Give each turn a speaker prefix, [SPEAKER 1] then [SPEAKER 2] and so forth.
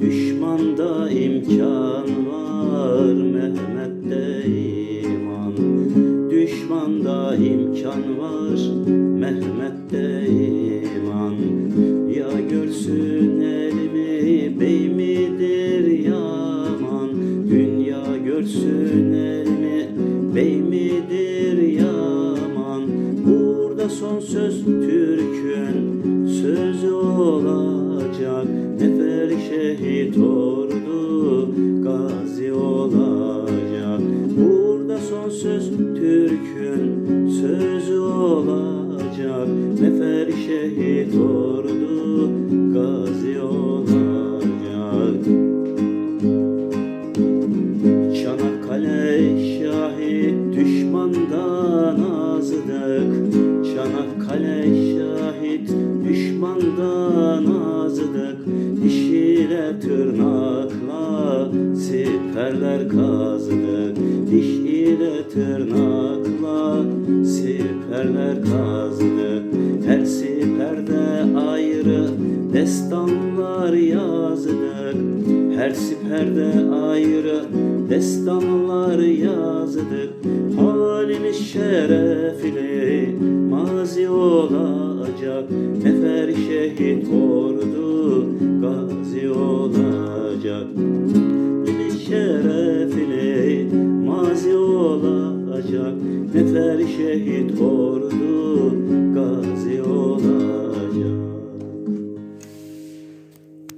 [SPEAKER 1] Düşmanda imkan var Mehmet'te iman. Düşmanda imkan var Mehmet'te iman. Ya görsün elimi bey midir yaman? Dünya görsün elimi bey midir yaman? Burada son söz şehit ordu gazi olacak. Burada son söz Türk'ün sözü olacak. Nefer şehit ordu gazi olacak. Çanakkale şahit düşmandan azdık. Çanakkale şahit düşmandan azdık tırnakla siperler kazdık Diş ile tırnakla siperler kazdık Her siperde ayrı destanlar yazdık her siperde ayrı destanlar yazdık Haliniz şerefli mazi olacak. Nefer şehit ordu gazi olacak. Haliniz şerefli mazi olacak. Nefer şehit ordu